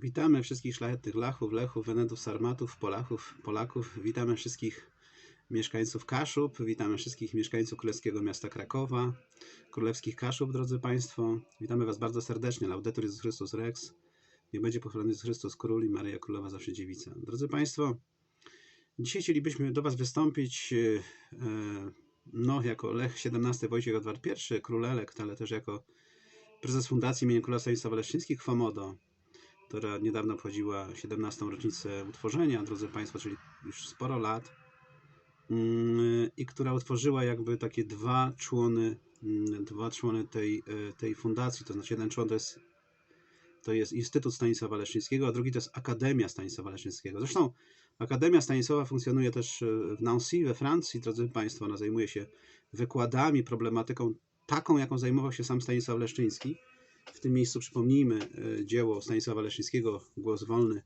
Witamy wszystkich szlachetnych Lachów, Lechów, Wenetów, Sarmatów, Polaków. Witamy wszystkich mieszkańców Kaszub. Witamy wszystkich mieszkańców Królewskiego Miasta Krakowa, Królewskich Kaszub, drodzy Państwo. Witamy Was bardzo serdecznie. Laudetur Jezus Chrystus Rex. Niech będzie pochwalony Jezus Chrystus Król i Maryja Królowa zawsze dziewica. Drodzy Państwo, dzisiaj chcielibyśmy do Was wystąpić e, no, jako Lech XVII Wojciech Edward I, król elekt, ale też jako prezes Fundacji imienia Króla Stanisława Leszczyńskich FOMODO, która niedawno obchodziła 17. rocznicę utworzenia, drodzy Państwo, czyli już sporo lat mm, i która utworzyła jakby takie dwa człony, mm, dwa człony tej, e, tej fundacji, to znaczy jeden człon to jest, to jest Instytut Stanisława Leszczyńskiego, a drugi to jest Akademia Stanisława Leszczyńskiego. Zresztą Akademia Stanisława funkcjonuje też e, w Nancy, we Francji, drodzy Państwo, ona zajmuje się wykładami, problematyką taką, jaką zajmował się sam Stanisław Leszczyński. W tym miejscu przypomnijmy e, dzieło Stanisława Leszczyńskiego, Głos Wolny,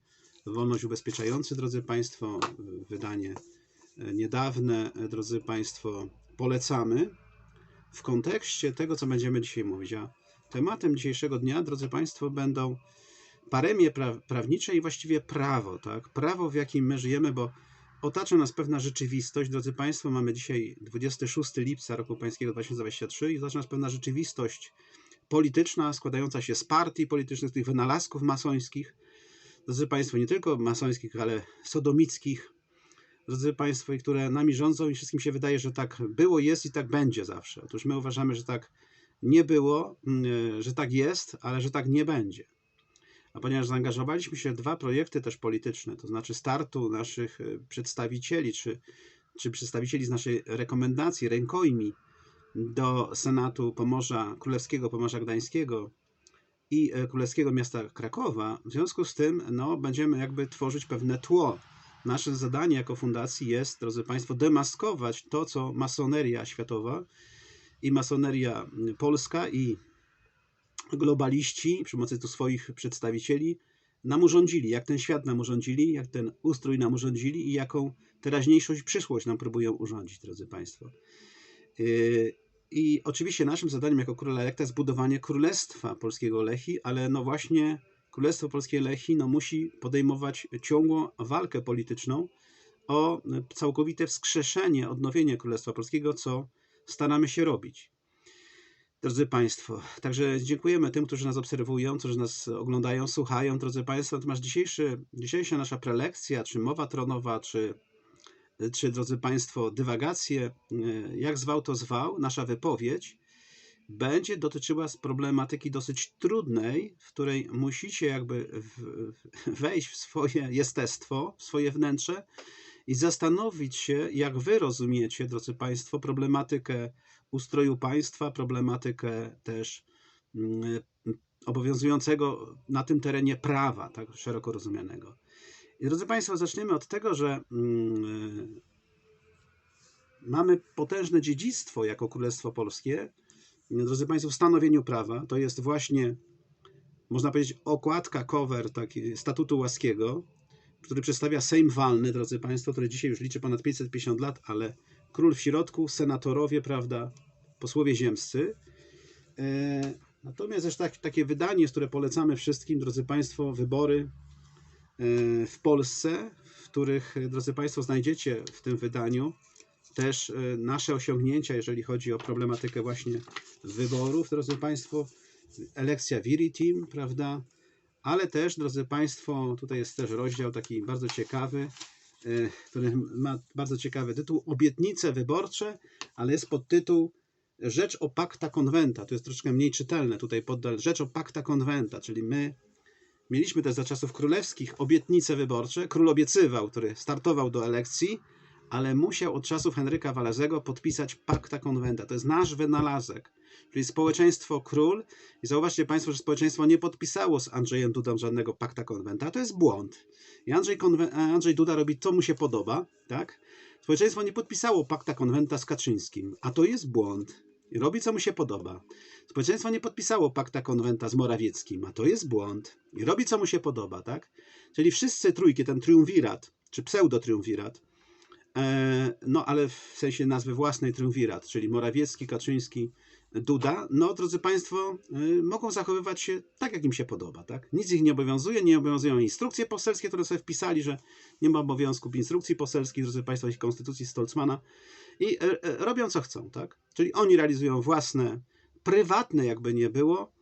Wolność Ubezpieczający, drodzy Państwo, e, wydanie e, niedawne, drodzy Państwo, polecamy w kontekście tego, co będziemy dzisiaj mówić. A tematem dzisiejszego dnia, drodzy Państwo, będą paremie pra prawnicze i właściwie prawo, tak? Prawo, w jakim my żyjemy, bo otacza nas pewna rzeczywistość. Drodzy Państwo, mamy dzisiaj 26 lipca roku pańskiego 2023 i otacza nas pewna rzeczywistość polityczna składająca się z partii politycznych, z tych wynalazków masońskich. Drodzy Państwo, nie tylko masońskich, ale sodomickich. Drodzy Państwo, które nami rządzą i wszystkim się wydaje, że tak było, jest i tak będzie zawsze. Otóż my uważamy, że tak nie było, mm, że tak jest, ale że tak nie będzie. A ponieważ zaangażowaliśmy się w dwa projekty też polityczne, to znaczy startu naszych e, przedstawicieli, czy, czy przedstawicieli z naszej rekomendacji, rękojmi do Senatu Pomorza, Królewskiego Pomorza Gdańskiego i e, Królewskiego Miasta Krakowa, w związku z tym no, będziemy jakby tworzyć pewne tło. Nasze zadanie jako fundacji jest, drodzy Państwo, demaskować to, co masoneria światowa i masoneria polska i globaliści przy pomocy tu swoich przedstawicieli nam urządzili, jak ten świat nam urządzili, jak ten ustrój nam urządzili i jaką teraźniejszość, przyszłość nam próbują urządzić, drodzy Państwo. I oczywiście naszym zadaniem jako króla elekta jest budowanie królestwa polskiego Lechi, ale no właśnie królestwo polskie Lechi no musi podejmować ciągłą walkę polityczną o całkowite wskrzeszenie, odnowienie królestwa polskiego, co staramy się robić. Drodzy Państwo, także dziękujemy tym, którzy nas obserwują, którzy nas oglądają, słuchają. Drodzy Państwo, natomiast dzisiejszy, dzisiejsza nasza prelekcja, czy mowa tronowa, czy, czy drodzy Państwo, dywagacje, jak zwał to zwał, nasza wypowiedź, będzie dotyczyła problematyki dosyć trudnej, w której musicie jakby wejść w swoje jestestwo, w swoje wnętrze i zastanowić się, jak wy rozumiecie, drodzy Państwo, problematykę ustroju państwa, problematykę też mm, obowiązującego na tym terenie prawa, tak szeroko rozumianego. I drodzy Państwo, zaczniemy od tego, że mm, mamy potężne dziedzictwo jako Królestwo Polskie. Drodzy Państwo, w stanowieniu prawa to jest właśnie, można powiedzieć, okładka, cover taki, statutu łaskiego, który przedstawia Sejm Walny, drodzy Państwo, który dzisiaj już liczy ponad 550 lat, ale król w środku, senatorowie, prawda, posłowie ziemscy. E, natomiast też tak, takie wydanie, które polecamy wszystkim, drodzy Państwo, wybory e, w Polsce, w których, drodzy Państwo, znajdziecie w tym wydaniu też e, nasze osiągnięcia, jeżeli chodzi o problematykę właśnie wyborów, drodzy Państwo, elekcja Viri Team, prawda, ale też, drodzy Państwo, tutaj jest też rozdział taki bardzo ciekawy, który ma bardzo ciekawy tytuł Obietnice wyborcze, ale jest podtytuł Rzecz o Pacta Conventa. To jest troszkę mniej czytelne tutaj poddal. Rzecz o Pacta Conventa, czyli my mieliśmy też za czasów królewskich obietnice wyborcze. Król obiecywał, który startował do elekcji, ale musiał od czasów Henryka Walezego podpisać Pacta Conventa. To jest nasz wynalazek, czyli społeczeństwo król. I zauważcie Państwo, że społeczeństwo nie podpisało z Andrzejem Dudą żadnego Pacta Conventa. To jest błąd. I Andrzej, Andrzej Duda robi co mu się podoba, tak? Społeczeństwo nie podpisało Pacta Conventa z Kaczyńskim, a to jest błąd. I robi co mu się podoba. Społeczeństwo nie podpisało Pacta Conventa z Morawieckim, a to jest błąd. I robi co mu się podoba, tak? Czyli wszyscy trójki, ten triumvirat, czy pseudo-triumvirat, no ale w sensie nazwy własnej triumvirat, czyli Morawiecki, Kaczyński Duda, no drodzy Państwo, y, mogą zachowywać się tak, jak im się podoba. Tak? Nic ich nie obowiązuje, nie obowiązują instrukcje poselskie, które sobie wpisali, że nie ma obowiązku instrukcji poselskich, drodzy Państwo, ich konstytucji Stolzmana i e, e, robią co chcą. Tak? Czyli oni realizują własne, prywatne, jakby nie było,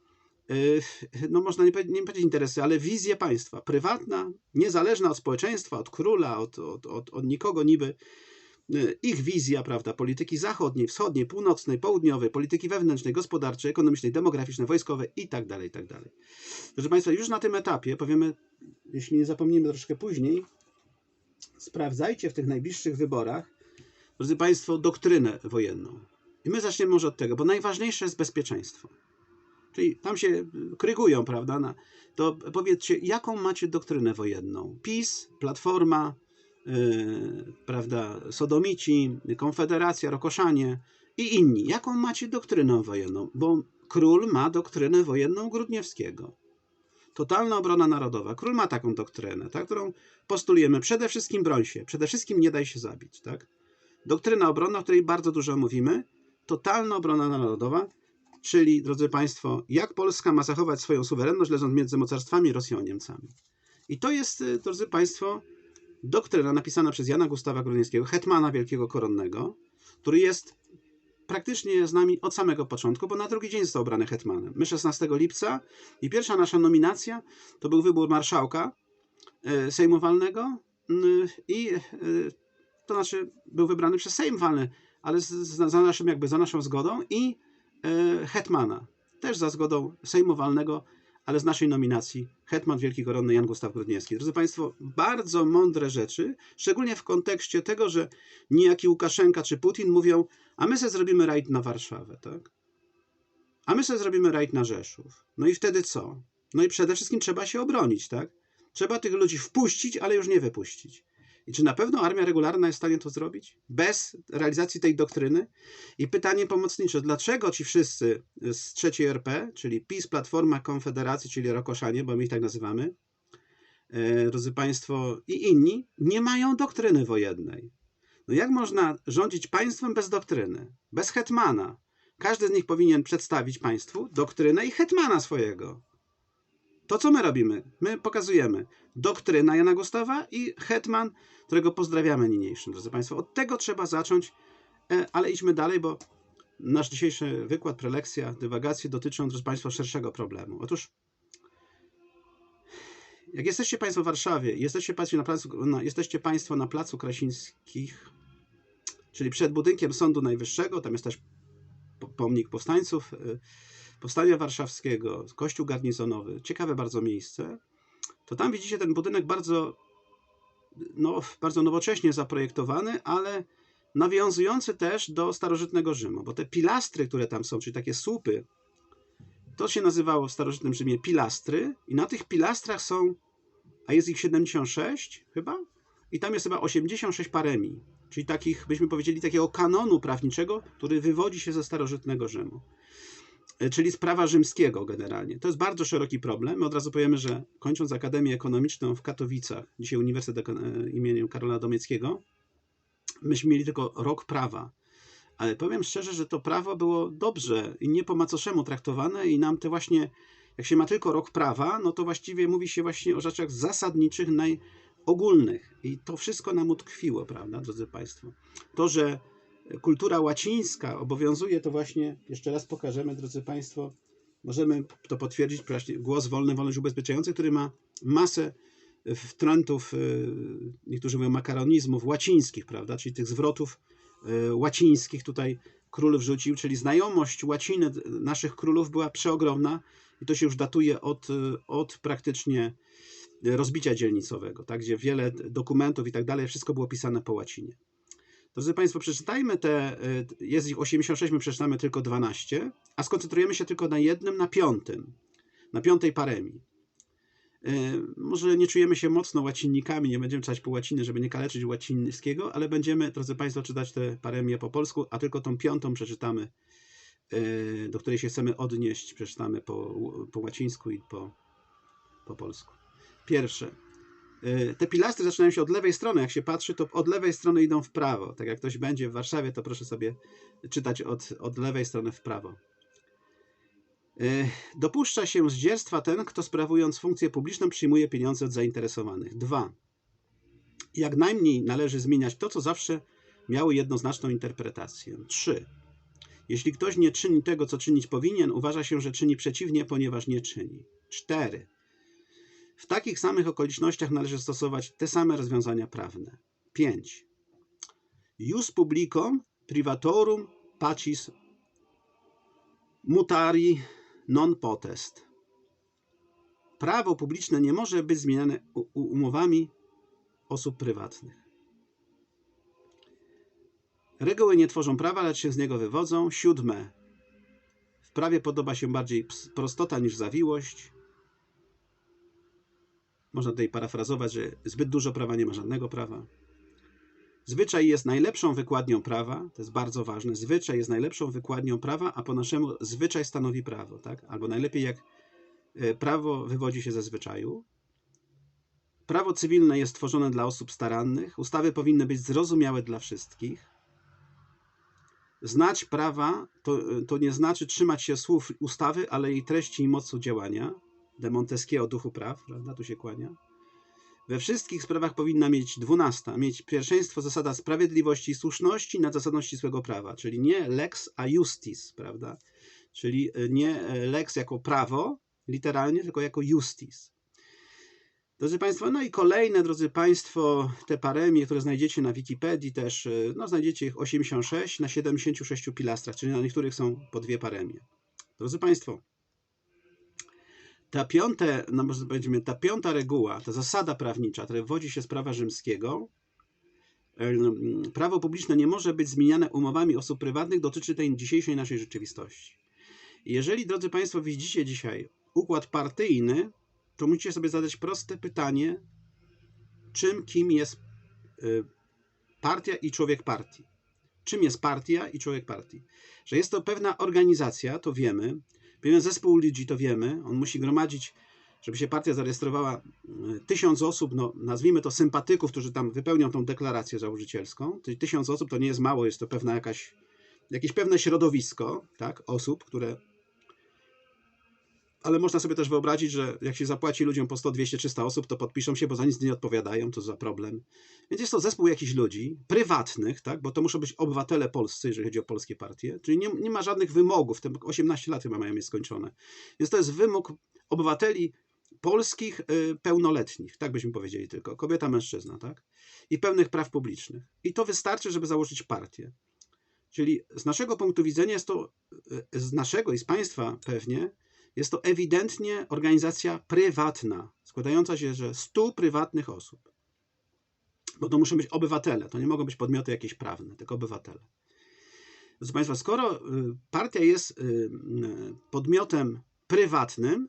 y, no można nie nie powiedzieć interesy, ale wizję państwa. Prywatna, niezależna od społeczeństwa, od króla, od, od, od, od nikogo niby, ich wizja, prawda, polityki zachodniej, wschodniej, północnej, południowej, polityki wewnętrznej, gospodarczej, ekonomicznej, demograficznej, wojskowej i tak dalej, i tak dalej. Proszę Państwa, już na tym etapie, powiemy, jeśli nie zapomnimy troszkę później, sprawdzajcie w tych najbliższych wyborach, drodzy Państwo, doktrynę wojenną. I my zaczniemy może od tego, bo najważniejsze jest bezpieczeństwo. Czyli tam się krygują, prawda? To powiedzcie, jaką macie doktrynę wojenną? PiS, Platforma, prawda, Sodomici, Konfederacja, Rokoszanie i inni. Jaką macie doktrynę wojenną? Bo król ma doktrynę wojenną Grudniewskiego. Totalna obrona narodowa. Król ma taką doktrynę, tak, którą postulujemy. Przede wszystkim broń się, przede wszystkim nie daj się zabić. Tak? Doktryna obronna, o której bardzo dużo mówimy. Totalna obrona narodowa, czyli, drodzy Państwo, jak Polska ma zachować swoją suwerenność, leżąc między mocarstwami Rosją a Niemcami. I to jest, drodzy Państwo, doktryna napisana przez Jana Gustawa Grudniewskiego, hetmana wielkiego koronnego, który jest praktycznie z nami od samego początku, bo na drugi dzień został obrany hetmanem. My 16 lipca i pierwsza nasza nominacja to był wybór marszałka e, Sejmu Walnego mm, i e, to znaczy był wybrany przez Sejm Walny, ale za, naszym, jakby za naszą zgodą i e, hetmana, też za zgodą Sejmu Walnego ale z naszej nominacji Hetman Wielki Koronny Jan Gustaw Grudniewski. Drodzy Państwo, bardzo mądre rzeczy, szczególnie w kontekście tego, że niejaki Łukaszenka czy Putin mówią, a my sobie zrobimy rajd na Warszawę, tak? A my sobie zrobimy rajd na Rzeszów. No i wtedy co? No i przede wszystkim trzeba się obronić, tak? Trzeba tych ludzi wpuścić, ale już nie wypuścić. I czy na pewno armia regularna jest w stanie to zrobić? Bez realizacji tej doktryny? I pytanie pomocnicze, dlaczego ci wszyscy z trzeciej RP, czyli PiS, Platforma, Konfederacji, czyli Rokoszanie, bo my ich tak nazywamy, e, drodzy Państwo, i inni, nie mają doktryny wojennej? No jak można rządzić państwem bez doktryny, bez hetmana? Każdy z nich powinien przedstawić państwu doktrynę i hetmana swojego. To, co my robimy? My pokazujemy doktryna Jana Gustawa i hetman, którego pozdrawiamy niniejszym, drodzy Państwo. Od tego trzeba zacząć, e, ale idźmy dalej, bo nasz dzisiejszy wykład, prelekcja, dywagacje dotyczą, drodzy Państwo, szerszego problemu. Otóż, jak jesteście Państwo w Warszawie, jesteście Państwo na placu, na, jesteście państwo na placu Krasińskich, czyli przed budynkiem Sądu Najwyższego, tam jest też pomnik powstańców, e, Powstania Warszawskiego, Kościół Garnizonowy, ciekawe bardzo miejsce, to tam widzicie ten budynek bardzo, no, bardzo nowocześnie zaprojektowany, ale nawiązujący też do starożytnego Rzymu, bo te pilastry, które tam są, czyli takie słupy, to się nazywało w starożytnym Rzymie pilastry i na tych pilastrach są, a jest ich 76 chyba, i tam jest chyba 86 paremii, czyli takich, byśmy powiedzieli, takiego kanonu prawniczego, który wywodzi się ze starożytnego Rzymu. E, czyli sprawa rzymskiego generalnie. To jest bardzo szeroki problem. My od razu powiemy, że kończąc Akademię Ekonomiczną w Katowicach, dzisiaj Uniwersytet e, imieniem Karola Domieckiego, myśmy mieli tylko rok prawa. Ale powiem szczerze, że to prawo było dobrze i nie po macoszemu traktowane i nam te właśnie, jak się ma tylko rok prawa, no to właściwie mówi się właśnie o rzeczach zasadniczych, najogólnych. I to wszystko nam utkwiło, prawda, drodzy Państwo. To, że kultura łacińska obowiązuje, to właśnie, jeszcze raz pokażemy, drodzy Państwo, możemy to potwierdzić, właśnie głos wolny, wolność ubezpieczający, który ma masę wtrętów, y, niektórzy mówią makaronizmów łacińskich, prawda, czyli tych zwrotów y, łacińskich tutaj król wrzucił, czyli znajomość łaciny naszych królów była przeogromna i to się już datuje od, od praktycznie rozbicia dzielnicowego, tak, gdzie wiele dokumentów i tak dalej, wszystko było pisane po łacinie. Drodzy Państwo, przeczytajmy te, y, jest ich 86, my przeczytamy tylko 12, a skoncentrujemy się tylko na jednym, na piątym, na piątej paremii. Y, może nie czujemy się mocno łacinnikami, nie będziemy czytać po łaciny, żeby nie kaleczyć łacińskiego, ale będziemy, drodzy Państwo, czytać te paremie po polsku, a tylko tą piątą przeczytamy, y, do której się chcemy odnieść, przeczytamy po, po łacińsku i po, po polsku. Pierwsze. Y, te pilastry zaczynają się od lewej strony. Jak się patrzy, to od lewej strony idą w prawo. Tak jak ktoś będzie w Warszawie, to proszę sobie czytać od, od lewej strony w prawo. E, Dopuszcza się zdzierstwa ten, kto sprawując funkcję publiczną przyjmuje pieniądze od zainteresowanych. 2. Jak najmniej należy zmieniać to, co zawsze miało jednoznaczną interpretację. 3. Jeśli ktoś nie czyni tego, co czynić powinien, uważa się, że czyni przeciwnie, ponieważ nie czyni. 4. W takich samych okolicznościach należy stosować te same rozwiązania prawne. 5. Jus publicum privatorum pacis mutari non potest. Prawo publiczne nie może być zmieniane umowami osób prywatnych. Reguły nie tworzą prawa, lecz się z niego wywodzą. Siódme. W prawie podoba się bardziej prostota niż zawiłość. Można tutaj parafrazować, że zbyt dużo prawa nie ma żadnego prawa. Zwyczaj jest najlepszą wykładnią prawa, to jest bardzo ważne. Zwyczaj jest najlepszą wykładnią prawa, a po naszemu zwyczaj stanowi prawo, tak? Albo najlepiej jak e, prawo wywodzi się ze zwyczaju. Prawo cywilne jest tworzone dla osób starannych. Ustawy powinny być zrozumiałe dla wszystkich. Znać prawa to, to nie znaczy trzymać się słów ustawy, ale jej treści i mocy działania. De Montesquieu o duchu praw, prawda? Tu się kłania. We wszystkich sprawach powinna mieć dwunasta, mieć pierwszeństwo zasada sprawiedliwości i słuszności nad zasadą ścisłego prawa, czyli nie lex a justis, prawda? Czyli y, nie e, lex jako prawo, literalnie, tylko jako justis. Drodzy Państwo, no i kolejne, drodzy Państwo, te paremie, które znajdziecie na Wikipedii też, y, no znajdziecie ich 86 na 76 pilastrach, czyli na niektórych są po dwie paremie. Drodzy Państwo, ta, piąte, no może powiedzmy, ta piąta reguła, ta zasada prawnicza, która wywodzi się z prawa rzymskiego, prawo publiczne nie może być zmieniane umowami osób prywatnych, dotyczy tej dzisiejszej naszej rzeczywistości. Jeżeli, drodzy Państwo, widzicie dzisiaj układ partyjny, to musicie sobie zadać proste pytanie, czym, kim jest y, partia i człowiek partii. Czym jest partia i człowiek partii? Że jest to pewna organizacja, to wiemy, pewien zespół ludzi, to wiemy, on musi gromadzić, żeby się partia zarejestrowała, y, tysiąc osób, no nazwijmy to sympatyków, którzy tam wypełnią tą deklarację założycielską. Ty- Tysiąc osób to nie jest mało, jest to pewna jakaś, jakieś pewne środowisko, tak, osób, które ale można sobie też wyobrazić, że jak się zapłaci ludziom po 100, 200, 300 osób, to podpiszą się, bo za nic nie odpowiadają, to za problem. Więc jest to zespół jakichś ludzi, prywatnych, tak? bo to muszą być obywatele polscy, jeżeli chodzi o polskie partie, czyli nie, nie ma żadnych wymogów, te 18 lat chyba mają mieć skończone. Więc to jest wymóg obywateli polskich y, pełnoletnich, tak byśmy powiedzieli tylko, kobieta, mężczyzna, tak? I pełnych praw publicznych. I to wystarczy, żeby założyć partię. Czyli z naszego punktu widzenia jest to, y, z naszego i z państwa pewnie, jest to ewidentnie organizacja prywatna, składająca się ze 100 prywatnych osób. Bo to muszą być obywatele, to nie mogą być podmioty jakieś prawne, tylko obywatele. Proszę Państwa, skoro y, partia jest y, y, podmiotem prywatnym,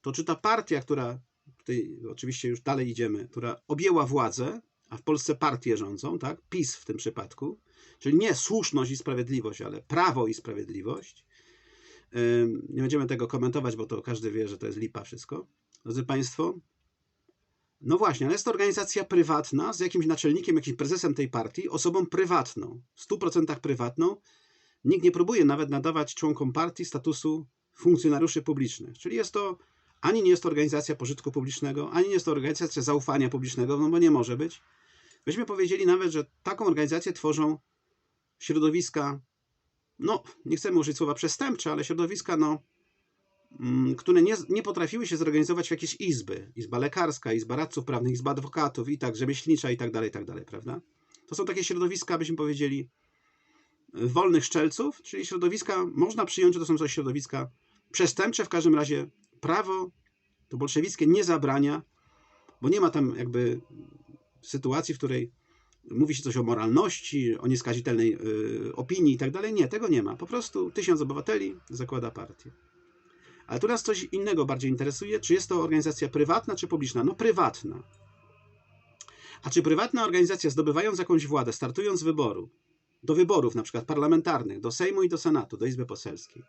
to czy ta partia, która, tutaj oczywiście już dalej idziemy, która objęła władzę, a w Polsce partię rządzą, tak? PiS w tym przypadku, czyli nie słuszność i sprawiedliwość, ale prawo i sprawiedliwość, Nie będziemy tego komentować, bo to każdy wie, że to jest lipa wszystko. Drodzy Państwo, no właśnie, ale jest to organizacja prywatna z jakimś naczelnikiem, jakimś prezesem tej partii, osobą prywatną, w 100% prywatną. Nikt nie próbuje nawet nadawać członkom partii statusu funkcjonariuszy publicznych. Czyli jest to, ani nie jest to organizacja pożytku publicznego, ani nie jest to organizacja zaufania publicznego, no bo nie może być. Byśmy powiedzieli nawet, że taką organizację tworzą środowiska no, nie chcemy użyć słowa przestępcze, ale środowiska, no, mm, które nie, nie potrafiły się zorganizować w jakieś izby. Izba lekarska, izba radców prawnych, izba adwokatów i tak, rzemieślnicza i tak dalej, i tak dalej, prawda? To są takie środowiska, byśmy powiedzieli, wolnych szczelców, czyli środowiska, można przyjąć, że to są coś środowiska przestępcze, w każdym razie prawo to bolszewickie nie zabrania, bo nie ma tam jakby sytuacji, w której mówi się coś o moralności, o nieskazitelnej y, opinii i tak dalej. Nie, tego nie ma. Po prostu tysiąc obywateli zakłada partię. Ale tu nas coś innego bardziej interesuje. Czy jest to organizacja prywatna, czy publiczna? No prywatna. A czy prywatna organizacja, zdobywając jakąś władzę, startując z wyboru, do wyborów na przykład parlamentarnych, do Sejmu i do Senatu, do Izby Poselskiej,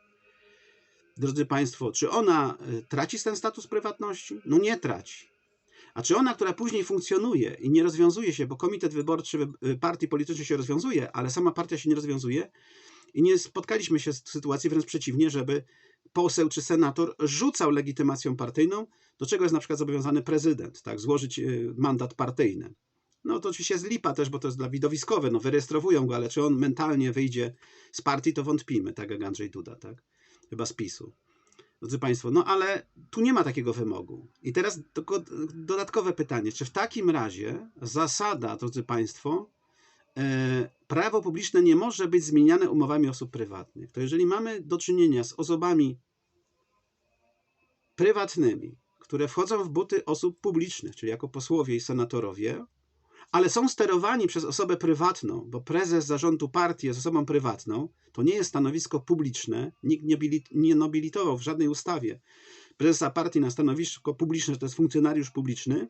drodzy Państwo, czy ona y, traci ten status prywatności? No nie traci. A czy ona, która później funkcjonuje i nie rozwiązuje się, bo komitet wyborczy wy- partii politycznej się rozwiązuje, ale sama partia się nie rozwiązuje i nie spotkaliśmy się z sytuacji wręcz przeciwnie, żeby poseł czy senator rzucał legitymacją partyjną, do czego jest na przykład zobowiązany prezydent, tak, złożyć y, mandat partyjny. No to oczywiście jest lipa też, bo to jest dla widowiskowe, no wyrejestrowują go, ale czy on mentalnie wyjdzie z partii, to wątpimy, tak jak Andrzej Duda, tak? Chyba z PiSu. Drodzy Państwo, no ale tu nie ma takiego wymogu. I teraz tylko dodatkowe pytanie, czy w takim razie zasada, drodzy Państwo, e, prawo publiczne nie może być zmieniane umowami osób prywatnych. To jeżeli mamy do czynienia z osobami prywatnymi, które wchodzą w buty osób publicznych, czyli jako posłowie i senatorowie, ale są sterowani przez osobę prywatną, bo prezes zarządu partii jest osobą prywatną, to nie jest stanowisko publiczne, nikt nie, nie nobilitował w żadnej ustawie prezesa partii na stanowisko publiczne, że to jest funkcjonariusz publiczny,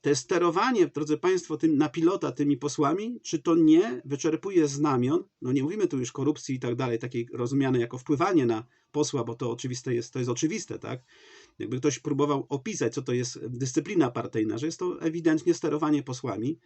te sterowanie, drodzy Państwo, tym, na pilota tymi posłami, czy to nie wyczerpuje znamion, no nie mówimy tu już korupcji i tak dalej, takiej rozumianej jako wpływanie na posła, bo to oczywiste jest, to jest oczywiste, tak? Jakby ktoś próbował opisać, co to jest dyscyplina partyjna, że jest to ewidentnie sterowanie posłami,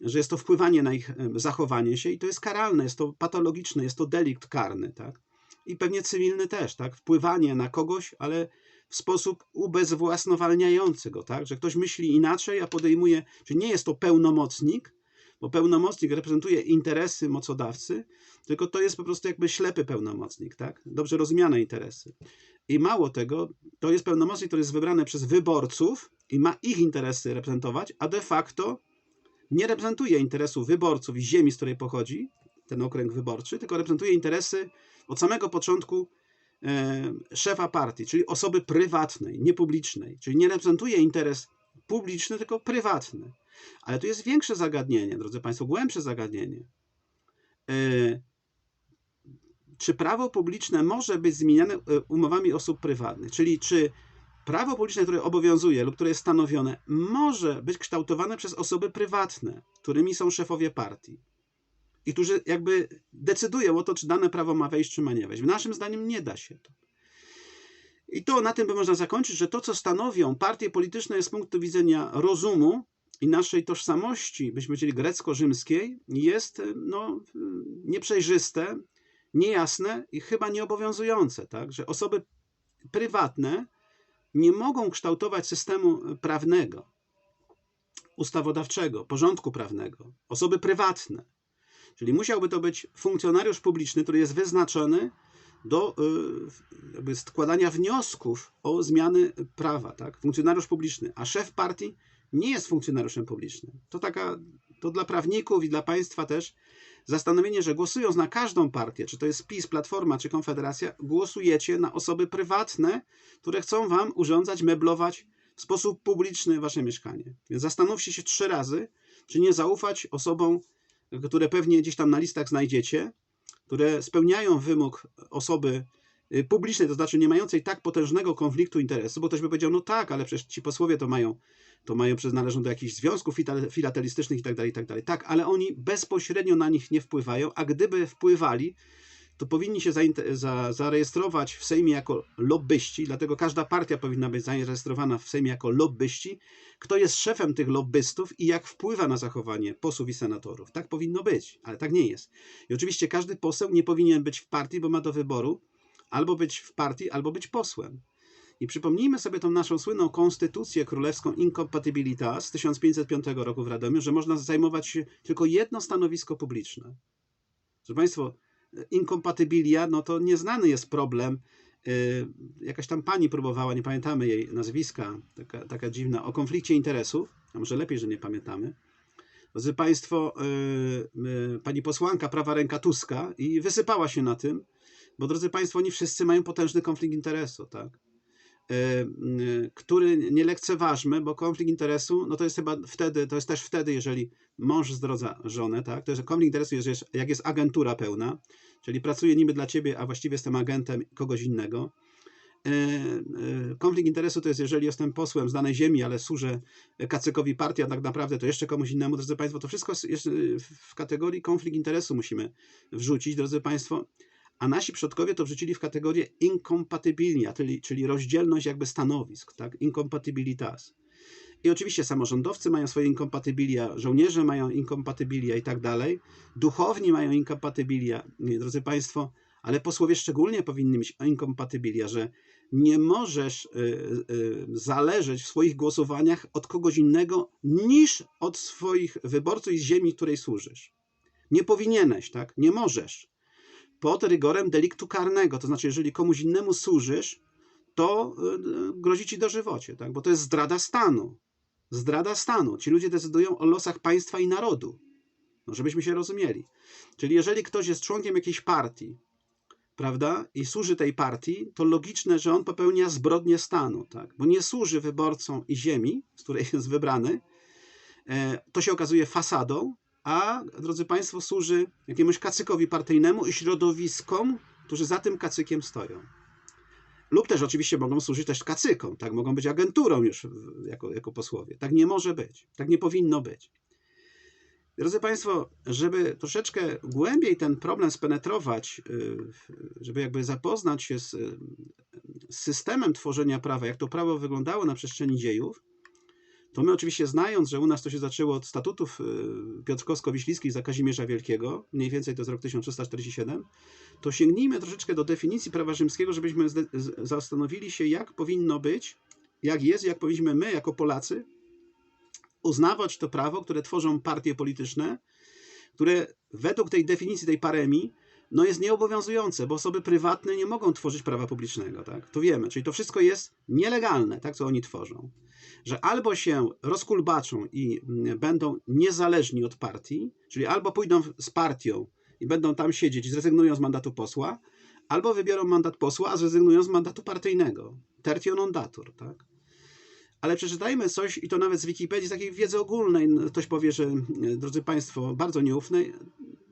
że jest to wpływanie na ich zachowanie się i to jest karalne, jest to patologiczne, jest to delikt karny, tak? I pewnie cywilny też, tak? Wpływanie na kogoś, ale w sposób ubezwłasnowalniający go, tak? Że ktoś myśli inaczej, a podejmuje, że nie jest to pełnomocnik, bo pełnomocnik reprezentuje interesy mocodawcy, tylko to jest po prostu jakby ślepy pełnomocnik, tak? Dobrze rozumiane interesy. I mało tego, to jest pełnomocnik, który jest wybrany przez wyborców i ma ich interesy reprezentować, a de facto nie reprezentuje interesów wyborców i ziemi, z której pochodzi ten okręg wyborczy, tylko reprezentuje interesy od samego początku e, szefa partii, czyli osoby prywatnej, niepublicznej, czyli nie reprezentuje interes publiczny, tylko prywatny. Ale tu jest większe zagadnienie, drodzy Państwo, głębsze zagadnienie. E, czy prawo publiczne może być zmieniane e, umowami osób prywatnych? Czyli czy prawo publiczne, które obowiązuje lub które jest stanowione, może być kształtowane przez osoby prywatne, którymi są szefowie partii i którzy jakby decydują o to, czy dane prawo ma wejść, czy ma nie wejść. Naszym zdaniem nie da się to. I to na tym by można zakończyć, że to, co stanowią partie polityczne, jest z punktu widzenia rozumu i naszej tożsamości, byśmy powiedzieli grecko-rzymskiej, jest no, nieprzejrzyste, niejasne i chyba nieobowiązujące, tak? że osoby prywatne nie mogą kształtować systemu prawnego, ustawodawczego, porządku prawnego, osoby prywatne. Czyli musiałby to być funkcjonariusz publiczny, który jest wyznaczony do jakby składania wniosków o zmiany prawa, tak? funkcjonariusz publiczny, a szef partii nie jest funkcjonariuszem publicznym. To taka, to dla prawników i dla państwa też zastanowienie, że głosując na każdą partię, czy to jest PiS, Platforma, czy Konfederacja, głosujecie na osoby prywatne, które chcą wam urządzać, meblować w sposób publiczny wasze mieszkanie. Więc zastanówcie się trzy razy, czy nie zaufać osobom, które pewnie gdzieś tam na listach znajdziecie, które spełniają wymóg osoby y, publicznej, to znaczy nie mającej tak potężnego konfliktu interesu, bo ktoś by powiedział, no tak, ale przecież ci posłowie to mają to mają przez należą do jakichś związków filatelistycznych itd., tak itd. Tak, tak, ale oni bezpośrednio na nich nie wpływają, a gdyby wpływali, to powinni się za, zarejestrować w Sejmie jako lobbyści, dlatego każda partia powinna być zarejestrowana w Sejmie jako lobbyści. Kto jest szefem tych lobbystów i jak wpływa na zachowanie posłów i senatorów. Tak powinno być, ale tak nie jest. I oczywiście każdy poseł nie powinien być w partii, bo ma do wyboru albo być w partii, albo być posłem. I przypomnijmy sobie tą naszą słynną konstytucję królewską Incompatibilitas z 1505 roku w Radomiu, że można zajmować tylko jedno stanowisko publiczne. Proszę Państwa, inkompatybilia, no to nieznany jest problem. Y, jakaś tam pani próbowała, nie pamiętamy jej nazwiska, taka, taka dziwna, o konflikcie interesów, a może lepiej, że nie pamiętamy. Drodzy Państwo, y, y, pani posłanka, prawa ręka Tuska i wysypała się na tym, bo drodzy Państwo, oni wszyscy mają potężny konflikt interesu, tak? E, który nie lekceważmy, bo konflikt interesu, no to jest chyba wtedy, to jest też wtedy, jeżeli mąż zdradza żonę, tak? To jest konflikt interesu, jest, jak jest agentura pełna, czyli pracuję niby dla ciebie, a właściwie jestem agentem kogoś innego. E, konflikt interesu to jest, jeżeli jestem posłem z danej ziemi, ale służę kacykowi partii, a tak naprawdę to jeszcze komuś innemu. Drodzy Państwo, to wszystko jest w kategorii konflikt interesu musimy wrzucić, drodzy Państwo a nasi przodkowie to wrzucili w kategorię inkompatybilnia, czyli, czyli rozdzielność jakby stanowisk, tak? inkompatybilitas. I oczywiście samorządowcy mają swoje inkompatybilia, żołnierze mają inkompatybilia i tak dalej, duchowni mają inkompatybilia, drodzy Państwo, ale posłowie szczególnie powinni mieć inkompatybilia, że nie możesz y, y, zależeć w swoich głosowaniach od kogoś innego niż od swoich wyborców i z ziemi, której służysz. Nie powinieneś, tak? Nie możesz. Pod rygorem deliktu karnego, to znaczy, jeżeli komuś innemu służysz, to y, grozi ci dożywocie, tak? Bo to jest zdrada stanu. Zdrada stanu. Ci ludzie decydują o losach państwa i narodu. No, żebyśmy się rozumieli. Czyli jeżeli ktoś jest członkiem jakiejś partii, prawda, i służy tej partii, to logiczne, że on popełnia zbrodnię stanu, tak? Bo nie służy wyborcom i ziemi, z której jest wybrany. E, to się okazuje fasadą, a drodzy Państwo, służy jakiemuś kacykowi partyjnemu i środowiskom, którzy za tym kacykiem stoją. Lub też oczywiście mogą służyć też kacykom, tak? Mogą być agenturą już jako, jako posłowie. Tak nie może być, tak nie powinno być. Drodzy Państwo, żeby troszeczkę głębiej ten problem spenetrować, y, żeby jakby zapoznać się z, z systemem tworzenia prawa, jak to prawo wyglądało na przestrzeni dziejów, to my oczywiście znając, że u nas to się zaczęło od statutów y, piotrkowsko-wiślickich za Kazimierza Wielkiego, mniej więcej to jest rok 1347, to sięgnijmy troszeczkę do definicji prawa rzymskiego, żebyśmy zastanowili się, jak powinno być, jak jest, jak powinniśmy my, jako Polacy, uznawać to prawo, które tworzą partie polityczne, które według tej definicji, tej paremii, no jest nieobowiązujące, bo osoby prywatne nie mogą tworzyć prawa publicznego, tak? To wiemy, czyli to wszystko jest nielegalne, tak, co oni tworzą. Że albo się rozkulbaczą i mm, będą niezależni od partii, czyli albo pójdą z partią i będą tam siedzieć i zrezygnują z mandatu posła, albo wybiorą mandat posła, a zrezygnują z mandatu partyjnego. Tertio non datur, tak? Ale przeczytajmy coś, i to nawet z Wikipedii, z takiej wiedzy ogólnej. Ktoś powie, że, drodzy Państwo, bardzo nieufnej,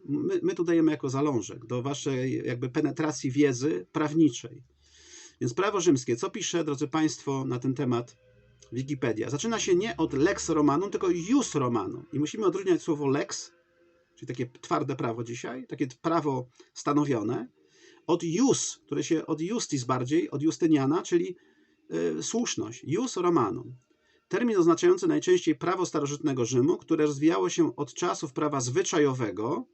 my, my tu dajemy jako zalążek do Waszej jakby penetracji wiedzy prawniczej. Więc prawo rzymskie, co pisze, drodzy Państwo, na ten temat Wikipedia? Zaczyna się nie od lex romanum, tylko jus romanum. I musimy odróżniać słowo lex, czyli takie twarde prawo dzisiaj, takie prawo stanowione, od jus, które się od justis bardziej, od Justyniana, czyli y, słuszność, jus romanum. Termin oznaczający najczęściej prawo starożytnego Rzymu, które rozwijało się od czasów prawa zwyczajowego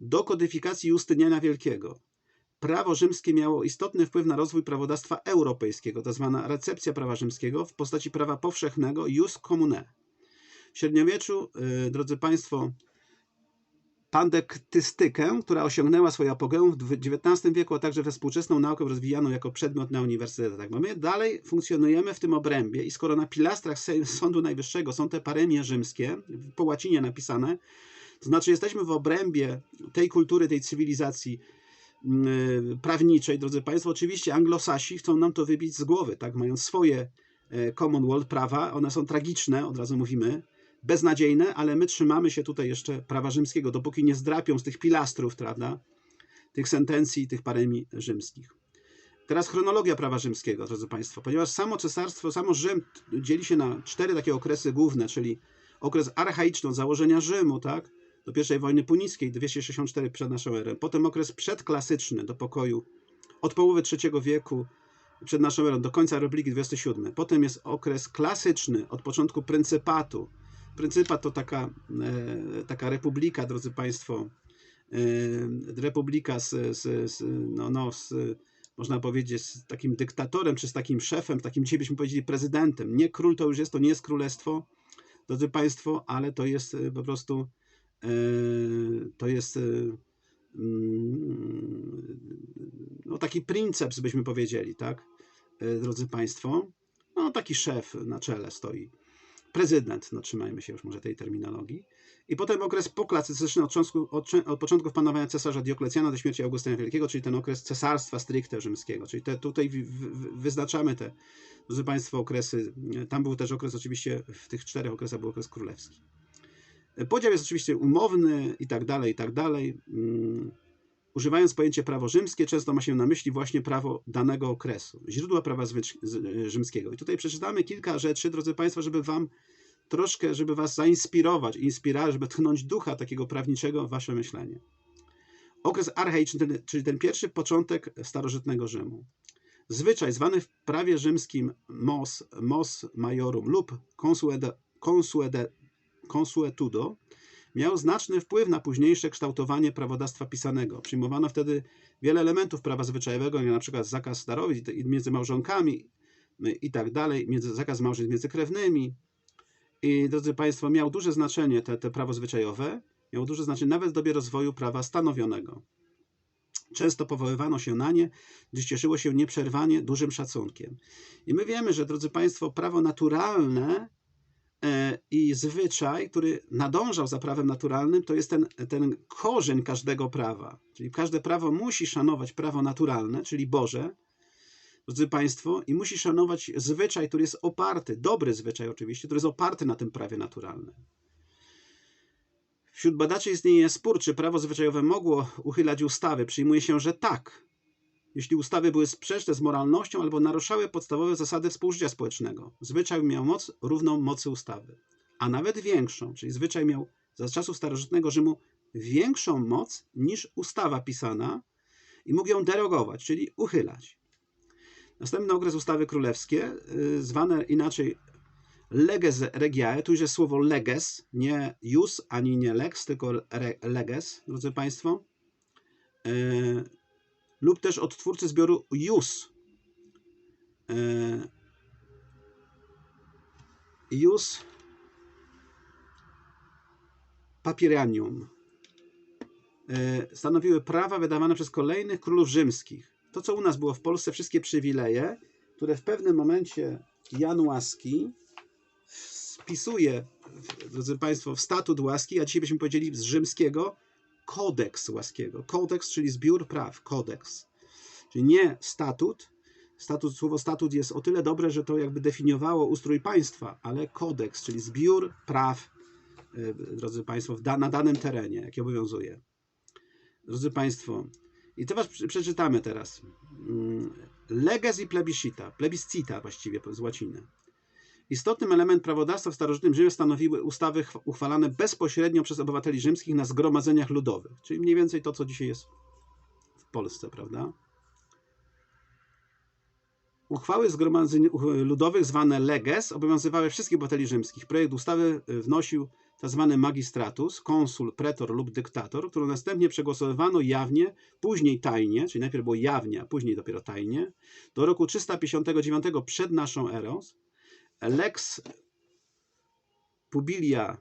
do kodyfikacji Justyniana Wielkiego. Prawo rzymskie miało istotny wpływ na rozwój prawodawstwa europejskiego, tzw. Tak recepcja prawa rzymskiego w postaci prawa powszechnego jus commune. W średniowieczu, y, drodzy Państwo, pandektystykę, która osiągnęła swoją apogeum w XIX wieku, a także we współczesną naukę rozwijaną jako przedmiot na uniwersytetach. My dalej funkcjonujemy w tym obrębie i skoro na pilastrach Sądu Najwyższego są te paremie rzymskie, po łacinie napisane, to znaczy jesteśmy w obrębie tej kultury, tej cywilizacji mm, prawniczej, drodzy Państwo. Oczywiście anglosasi chcą nam to wybić z głowy, tak? Mają swoje e, Commonwealth prawa, one są tragiczne, od razu mówimy, beznadziejne, ale my trzymamy się tutaj jeszcze prawa rzymskiego, dopóki nie zdrapią z tych pilastrów, prawda, tych sentencji, tych paremii rzymskich. Teraz chronologia prawa rzymskiego, drodzy Państwo, ponieważ samo cesarstwo, samo Rzym dzieli się na cztery takie okresy główne, czyli okres archaiczny od założenia Rzymu, tak, do pierwszej wojny punickiej, 264 przed naszą erą, potem okres przedklasyczny do pokoju od połowy III wieku przed naszą erą do końca Republiki 27. Potem jest okres klasyczny od początku pryncypatu Pryncypat to taka, e, taka republika, drodzy Państwo, e, republika z, z, z, no, no, z, można powiedzieć, z takim dyktatorem, czy z takim szefem, takim dzisiaj byśmy powiedzieli prezydentem. Nie król to już jest, to nie jest królestwo, drodzy Państwo, ale to jest e, po prostu to jest mm, no, taki princeps, byśmy powiedzieli, tak, drodzy Państwo. No, taki szef na czele stoi prezydent, no trzymajmy się już może tej terminologii. I potem okres poklasycystyczny od, od, od początków panowania cesarza Dioklecjana do śmierci Augustyna Wielkiego, czyli ten okres cesarstwa stricte rzymskiego. Czyli te, tutaj w, w, wyznaczamy te, drodzy Państwo, okresy. Tam był też okres, oczywiście w tych czterech okresach był okres królewski. Podział jest oczywiście umowny i tak dalej, i tak dalej. Używając pojęcie prawo rzymskie, często ma się na myśli właśnie prawo danego okresu, źródła prawa rzymskiego. I tutaj przeczytamy kilka rzeczy, drodzy Państwo, żeby Wam troszkę, żeby Was zainspirować, inspirować, żeby tchnąć ducha takiego prawniczego w Wasze myślenie. Okres archaiczny, czyli ten pierwszy początek starożytnego Rzymu. Zwyczaj zwany w prawie rzymskim mos, mos majorum lub consuede, consuede, consuetudo miał znaczny wpływ na późniejsze kształtowanie prawodawstwa pisanego. Przyjmowano wtedy wiele elementów prawa zwyczajowego, jak na przykład zakaz darowić między małżonkami i tak dalej, między, zakaz małżeństw między krewnymi. I drodzy Państwo, miał duże znaczenie te, te prawo zwyczajowe, miało duże znaczenie nawet w dobie rozwoju prawa stanowionego. Często powoływano się na nie, gdyż cieszyło się nieprzerwanie dużym szacunkiem. I my wiemy, że, drodzy Państwo, prawo naturalne i zwyczaj, który nadążał za prawem naturalnym, to jest ten, ten korzeń każdego prawa. Czyli każde prawo musi szanować prawo naturalne, czyli Boże, drodzy Państwo, i musi szanować zwyczaj, który jest oparty, dobry zwyczaj oczywiście, który jest oparty na tym prawie naturalnym. Wśród badaczy istnieje spór, czy prawo zwyczajowe mogło uchylać ustawy. Przyjmuje się, że tak, jeśli ustawy były sprzeczne z moralnością albo naruszały podstawowe zasady współżycia społecznego. Zwyczaj miał moc równą mocy ustawy, a nawet większą, czyli zwyczaj miał za czasów starożytnego Rzymu większą moc niż ustawa pisana i mógł ją derogować, czyli uchylać. Następny okres ustawy królewskie, y, zwane inaczej leges regiae, tu już jest słowo leges, nie jus ani nie lex, tylko re, leges, drodzy Państwo, yy, lub też od twórcy zbioru jus. Yy, jus papirianium yy, stanowiły prawa wydawane przez kolejnych królów rzymskich. To, co u nas było w Polsce, wszystkie przywileje, które w pewnym momencie Jan Łaski wpisuje, drodzy Państwo, w statut łaski, a dzisiaj byśmy powiedzieli z rzymskiego kodeks łaskiego. Kodeks, czyli zbiór praw, kodeks. Czyli nie statut. statut. Słowo statut jest o tyle dobre, że to jakby definiowało ustrój państwa, ale kodeks, czyli zbiór praw, e, drodzy Państwo, na danym terenie, jaki obowiązuje. Drodzy Państwo, i to was przeczytamy teraz. Mm, leges i plebiscita, plebiscita właściwie z łaciny. Istotnym element prawodawstwa w starożytnym Rzymie stanowiły ustawy uchwalane bezpośrednio przez obywateli rzymskich na zgromadzeniach ludowych, czyli mniej więcej to, co dzisiaj jest w Polsce, prawda? Uchwały zgromadzeń ludowych zwane leges obowiązywały wszystkich obywateli rzymskich. Projekt ustawy y, wnosił tzw. Tak magistratus, konsul, pretor lub dyktator, którą następnie przegłosowywano jawnie, później tajnie, czyli najpierw było jawnie, a później dopiero tajnie, do roku 359 przed naszą erą, Lex Publilia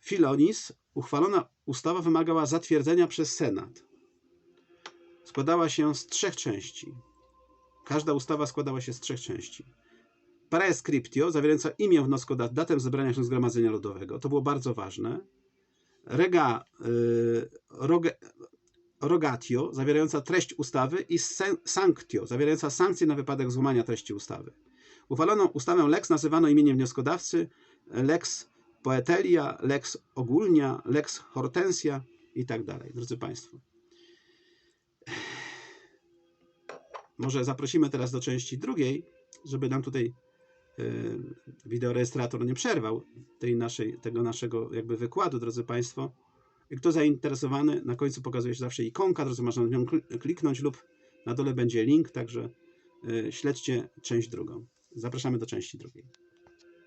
Filonis, uchwalona ustawa wymagała zatwierdzenia przez Senat. Składała się z trzech części. Każda ustawa składała się z trzech części. Prescriptio, zawierająca imię wnioskodawcy, datę zebrania się zgromadzenia ludowego. To było bardzo ważne. Rega y, roge, rogatio, zawierająca treść ustawy i sanctio, zawierająca sankcje na wypadek złamania treści ustawy. Uchwaloną ustawę Lex nazywano imieniem wnioskodawcy Lex Poetelia, Lex Ogólnia, Lex Hortensia i tak dalej. Drodzy Państwo. Może zaprosimy teraz do części drugiej, żeby nam tutaj y, wideorejestrator nie przerwał tej naszej, tego naszego jakby wykładu, drodzy Państwo. Kto zainteresowany, na końcu pokazuje się zawsze ikonka, drodzy, można na nią kliknąć lub na dole będzie link, także y, śledźcie część drugą. Zapraszamy do części drugiej.